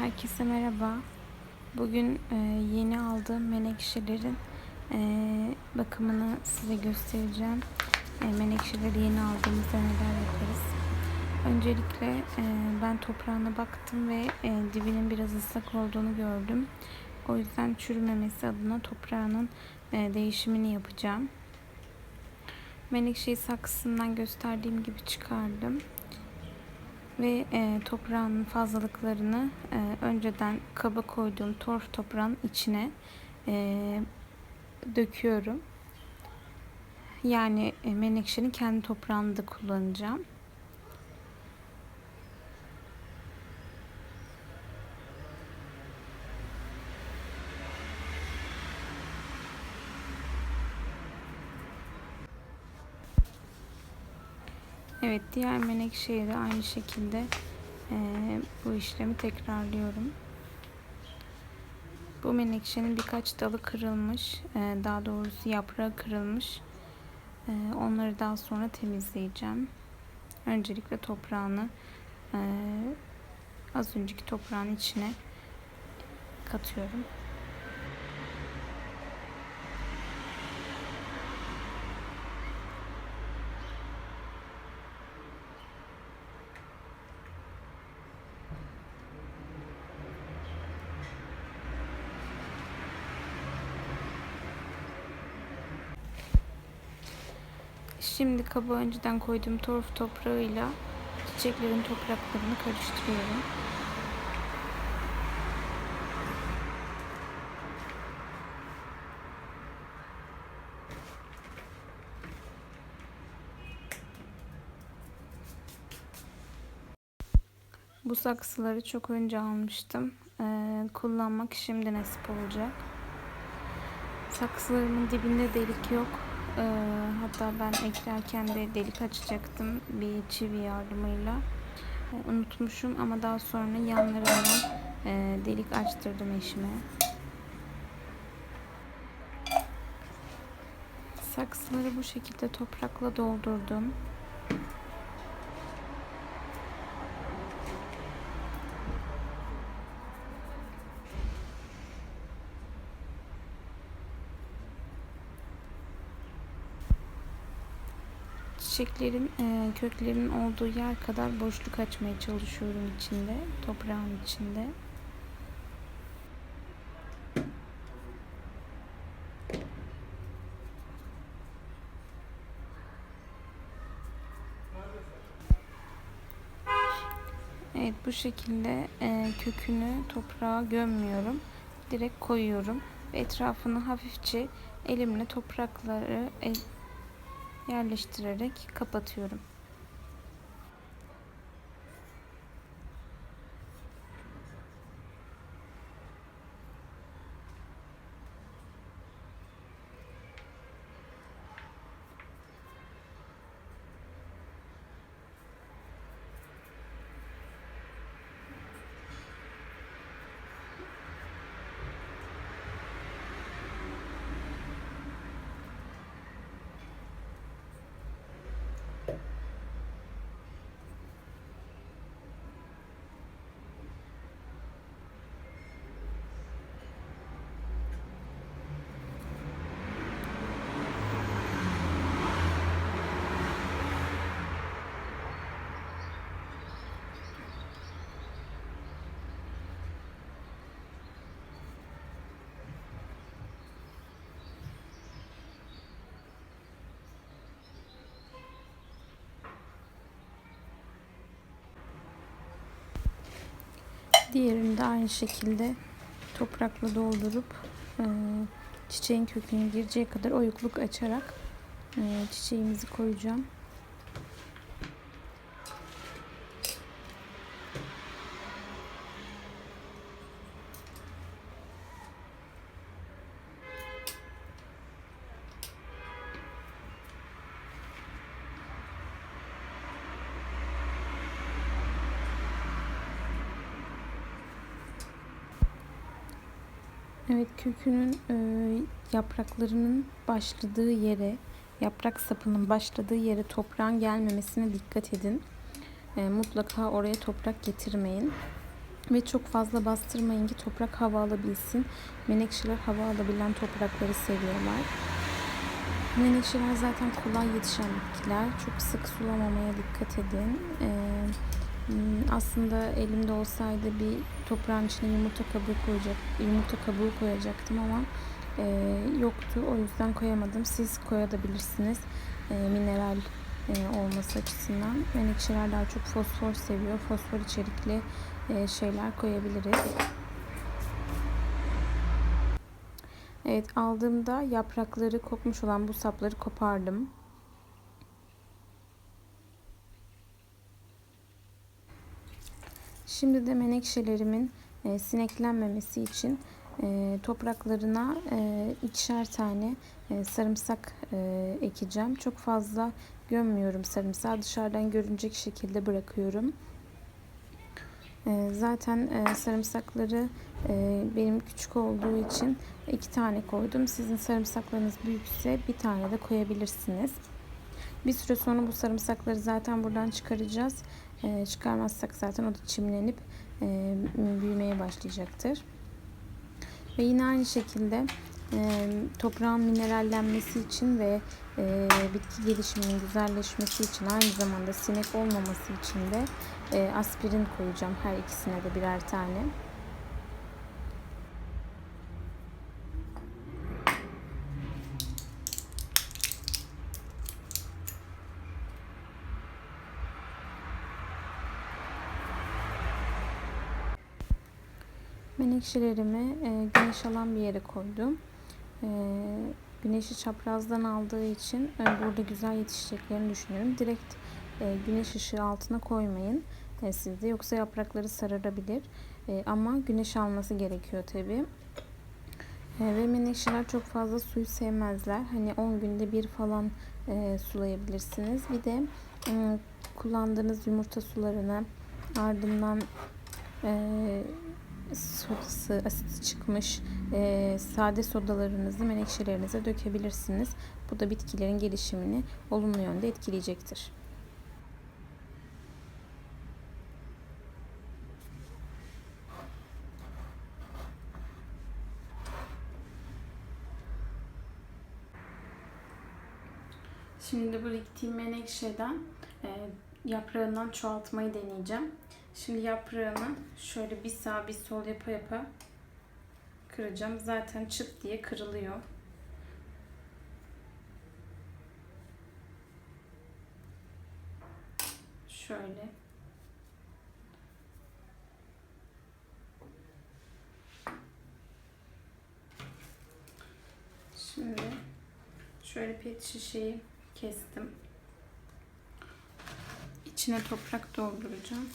Herkese merhaba. Bugün e, yeni aldığım menekşelerin e, bakımını size göstereceğim. E, menekşeleri yeni aldığımızda neler yaparız. Öncelikle e, ben toprağına baktım ve e, dibinin biraz ıslak olduğunu gördüm. O yüzden çürümemesi adına toprağının e, değişimini yapacağım. Menekşeyi saksısından gösterdiğim gibi çıkardım ve e, toprağın fazlalıklarını e, önceden kaba koyduğum torf toprağın içine e, döküyorum. Yani e, menekşenin kendi toprağını da kullanacağım. Evet diğer menekşeye de aynı şekilde e, bu işlemi tekrarlıyorum. Bu menekşenin birkaç dalı kırılmış. E, daha doğrusu yaprağı kırılmış. E, onları daha sonra temizleyeceğim. Öncelikle toprağını e, az önceki toprağın içine katıyorum. Şimdi kaba önceden koyduğum torf toprağıyla çiçeklerin topraklarını karıştırıyorum. Bu saksıları çok önce almıştım. Ee, kullanmak şimdi nasip olacak. Saksılarımın dibinde delik yok. Ee, hatta ben eklerken de delik açacaktım bir çivi yardımıyla. Ee, unutmuşum ama daha sonra yanlarından e, delik açtırdım eşime. Saksıları bu şekilde toprakla doldurdum. Çiçeklerin e, köklerinin olduğu yer kadar boşluk açmaya çalışıyorum içinde, toprağın içinde. Evet bu şekilde e, kökünü toprağa gömmüyorum. Direkt koyuyorum. Ve etrafını hafifçe elimle toprakları yerleştirerek kapatıyorum. Diğerini de aynı şekilde toprakla doldurup e, çiçeğin köküne gireceği kadar oyukluk açarak e, çiçeğimizi koyacağım. Evet kökünün e, yapraklarının başladığı yere, yaprak sapının başladığı yere toprağın gelmemesine dikkat edin. E, mutlaka oraya toprak getirmeyin. Ve çok fazla bastırmayın ki toprak hava alabilsin. Menekşeler hava alabilen toprakları seviyorlar. Menekşeler zaten kolay yetişen bitkiler. Çok sık sulamamaya dikkat edin. Ee, aslında elimde olsaydı bir toprağın içine yumurta kabuğu koyacak, yumurta kabuğu koyacaktım ama e, yoktu. O yüzden koyamadım. Siz koyabilirsiniz. E, mineral e, olması açısından. Menekşeler daha çok fosfor seviyor. Fosfor içerikli e, şeyler koyabiliriz. Evet aldığımda yaprakları kopmuş olan bu sapları kopardım. Şimdi de menekşelerimin e, sineklenmemesi için e, topraklarına e, ikişer tane e, sarımsak e, ekeceğim. Çok fazla gömmüyorum sarımsağı. Dışarıdan görünecek şekilde bırakıyorum. E, zaten e, sarımsakları e, benim küçük olduğu için iki tane koydum. Sizin sarımsaklarınız büyükse bir tane de koyabilirsiniz. Bir süre sonra bu sarımsakları zaten buradan çıkaracağız. E, çıkarmazsak zaten o da çimlenip e, büyümeye başlayacaktır. Ve yine aynı şekilde e, toprağın minerallenmesi için ve e, bitki gelişiminin güzelleşmesi için aynı zamanda sinek olmaması için de e, aspirin koyacağım her ikisine de birer tane. Menekşelerimi e, güneş alan bir yere koydum. E, güneşi çaprazdan aldığı için e, burada güzel yetişeceklerini düşünüyorum. Direkt e, güneş ışığı altına koymayın e, sizde yoksa yaprakları sararabilir. E, ama güneş alması gerekiyor tabi. E, ve menekşeler çok fazla suyu sevmezler. Hani 10 günde bir falan e, sulayabilirsiniz. Bir de e, kullandığınız yumurta sularını ardından e, sodası, asiti çıkmış e, sade sodalarınızı menekşelerinize dökebilirsiniz. Bu da bitkilerin gelişimini olumlu yönde etkileyecektir. Şimdi bu diktiğim menekşeden e, yaprağından çoğaltmayı deneyeceğim. Şimdi yaprağını şöyle bir sağ bir sol yapa yapa kıracağım. Zaten çıt diye kırılıyor. Şöyle. Şimdi şöyle pet şişeyi kestim. İçine toprak dolduracağım.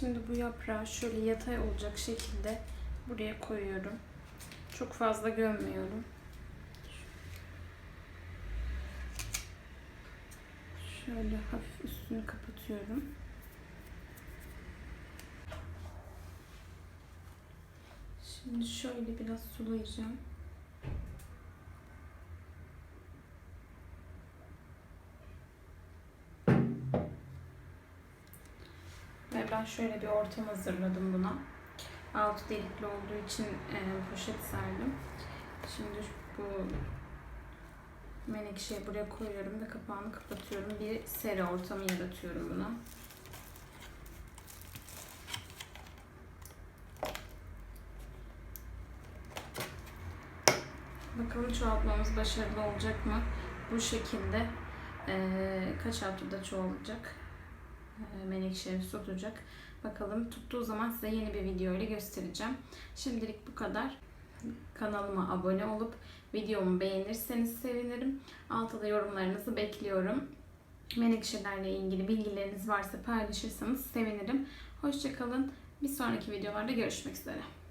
Şimdi bu yaprağı şöyle yatay olacak şekilde buraya koyuyorum. Çok fazla gömmüyorum. Şöyle hafif üstünü kapatıyorum. Şimdi şöyle biraz sulayacağım. Ve ben şöyle bir ortam hazırladım buna. Altı delikli olduğu için e, poşet serdim. Şimdi bu menekşeyi buraya koyuyorum ve kapağını kapatıyorum. Bir sera ortamı yaratıyorum buna. Bakalım çoğaltmamız başarılı olacak mı? Bu şekilde e, kaç haftada çoğalacak? E, menekşe tutacak. Bakalım tuttuğu zaman size yeni bir video ile göstereceğim. Şimdilik bu kadar. Kanalıma abone olup videomu beğenirseniz sevinirim. Altta da yorumlarınızı bekliyorum. Menekşelerle ilgili bilgileriniz varsa paylaşırsanız sevinirim. Hoşçakalın. Bir sonraki videolarda görüşmek üzere.